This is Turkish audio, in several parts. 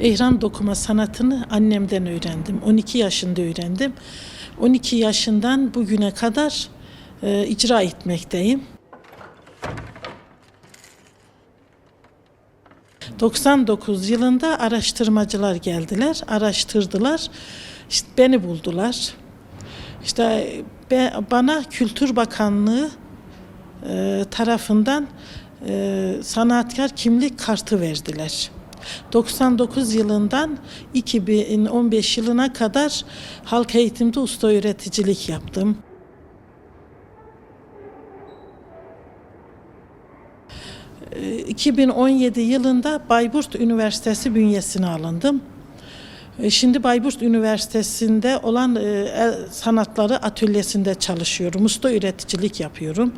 Ehram dokuma sanatını annemden öğrendim. 12 yaşında öğrendim. 12 yaşından bugüne kadar e, icra etmekteyim. 99 yılında araştırmacılar geldiler, araştırdılar. İşte beni buldular. İşte be- bana Kültür Bakanlığı e, tarafından e, sanatkar kimlik kartı verdiler. 99 yılından 2015 yılına kadar halk eğitimde usta öğreticilik yaptım. E, 2017 yılında Bayburt Üniversitesi bünyesine alındım. E, Şimdi Bayburt Üniversitesi'nde olan e, sanatları atölyesinde çalışıyorum. Usta üreticilik yapıyorum.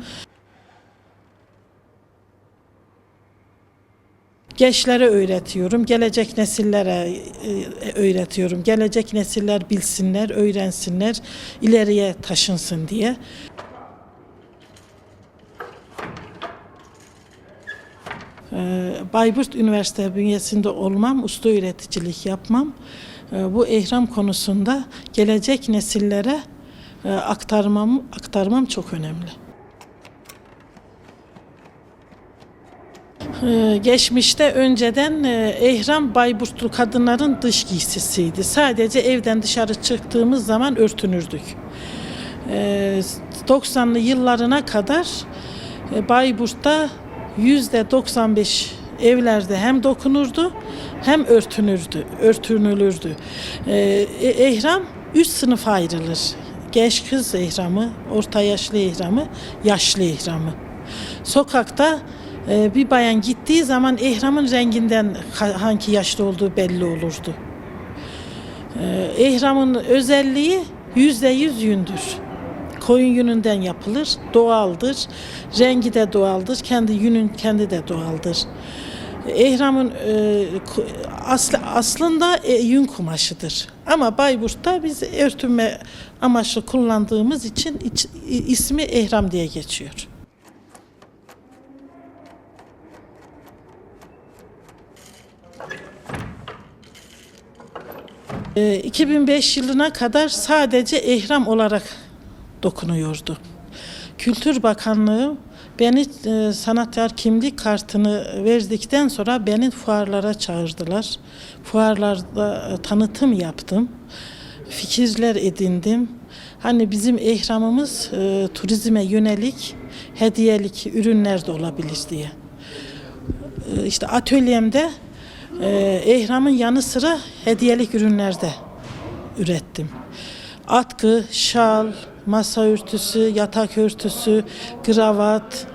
Gençlere öğretiyorum, gelecek nesillere e, öğretiyorum. Gelecek nesiller bilsinler, öğrensinler, ileriye taşınsın diye. Ee, Bayburt Üniversite bünyesinde olmam, usta üreticilik yapmam e, bu ehram konusunda gelecek nesillere e, aktarmam aktarmam çok önemli. Ee, Geçmişte önceden e, ehram Bayburtlu kadınların dış giysisiydi. Sadece evden dışarı çıktığımız zaman örtünürdük. Ee, 90'lı yıllarına kadar e, Bayburt'ta yüzde 95 evlerde hem dokunurdu hem örtünürdü, örtünülürdü. Ee, e- ehram üç sınıfa ayrılır. Genç kız ehramı, orta yaşlı ehramı, yaşlı ehramı. Sokakta bir bayan gittiği zaman ehramın renginden ha- hangi yaşlı olduğu belli olurdu. Ee, ehramın özelliği yüzde yüz yündür. Koyun yününden yapılır, doğaldır. Rengi de doğaldır, kendi yünün kendi de doğaldır. Ehramın e, aslı, aslında e, yün kumaşıdır. Ama Bayburt'ta biz örtünme amaçlı kullandığımız için ismi ehram diye geçiyor. E, 2005 yılına kadar sadece ehram olarak dokunuyordu. Kültür Bakanlığı beni e, sanatkar kimlik kartını verdikten sonra beni fuarlara çağırdılar. Fuarlarda e, tanıtım yaptım. Fikirler edindim. Hani bizim ehramımız e, turizme yönelik hediyelik ürünler de olabilir diye. E, işte atölyemde e, ehramın yanı sıra hediyelik ürünler de ürettim. Atkı, şal, masa örtüsü, yatak örtüsü, kravat,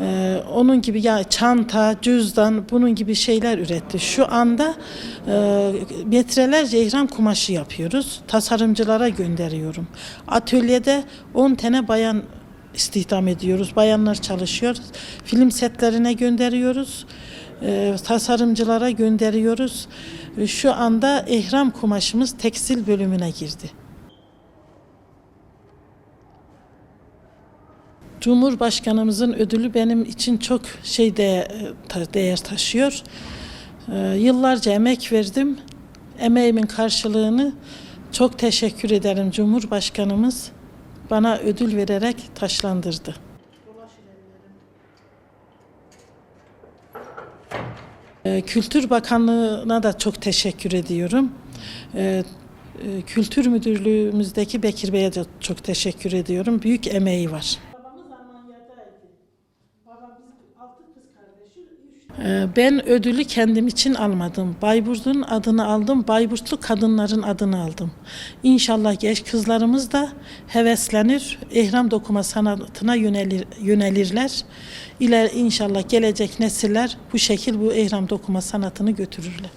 e, onun gibi ya çanta, cüzdan bunun gibi şeyler üretti. Şu anda e, metrelerce ihram kumaşı yapıyoruz. Tasarımcılara gönderiyorum. Atölyede 10 tane bayan istihdam ediyoruz. Bayanlar çalışıyor. Film setlerine gönderiyoruz. E, tasarımcılara gönderiyoruz. E, Şu anda ihram kumaşımız tekstil bölümüne girdi. Cumhurbaşkanımızın ödülü benim için çok şey de, ta- değer taşıyor. Yıllarca emek verdim. Emeğimin karşılığını çok teşekkür ederim Cumhurbaşkanımız bana ödül vererek taşlandırdı. Kültür Bakanlığı'na da çok teşekkür ediyorum. Ee, e, Kültür Müdürlüğümüzdeki Bekir Bey'e de çok teşekkür ediyorum. Büyük emeği var. Ben ödülü kendim için almadım. Bayburt'un adını aldım. Bayburtlu kadınların adını aldım. İnşallah genç kızlarımız da heveslenir, ehram dokuma sanatına yönelir, yönelirler. İler inşallah gelecek nesiller bu şekil bu ehram dokuma sanatını götürürler.